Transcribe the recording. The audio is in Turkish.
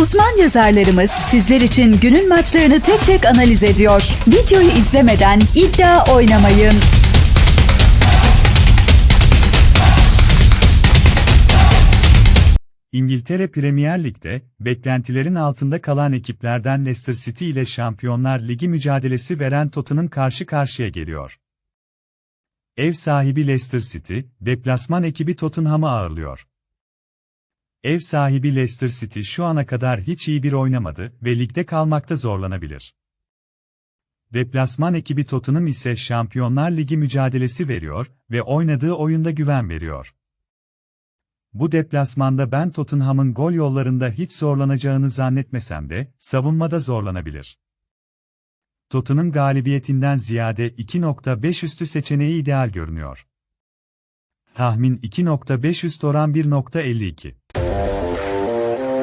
Uzman yazarlarımız sizler için günün maçlarını tek tek analiz ediyor. Videoyu izlemeden iddia oynamayın. İngiltere Premier Lig'de, beklentilerin altında kalan ekiplerden Leicester City ile Şampiyonlar Ligi mücadelesi veren Tottenham karşı karşıya geliyor. Ev sahibi Leicester City, deplasman ekibi Tottenham'ı ağırlıyor. Ev sahibi Leicester City şu ana kadar hiç iyi bir oynamadı ve ligde kalmakta zorlanabilir. Deplasman ekibi Tottenham ise Şampiyonlar Ligi mücadelesi veriyor ve oynadığı oyunda güven veriyor. Bu deplasmanda ben Tottenham'ın gol yollarında hiç zorlanacağını zannetmesem de, savunmada zorlanabilir. Tottenham galibiyetinden ziyade 2.5 üstü seçeneği ideal görünüyor. Tahmin 2.5 üst oran 1.52.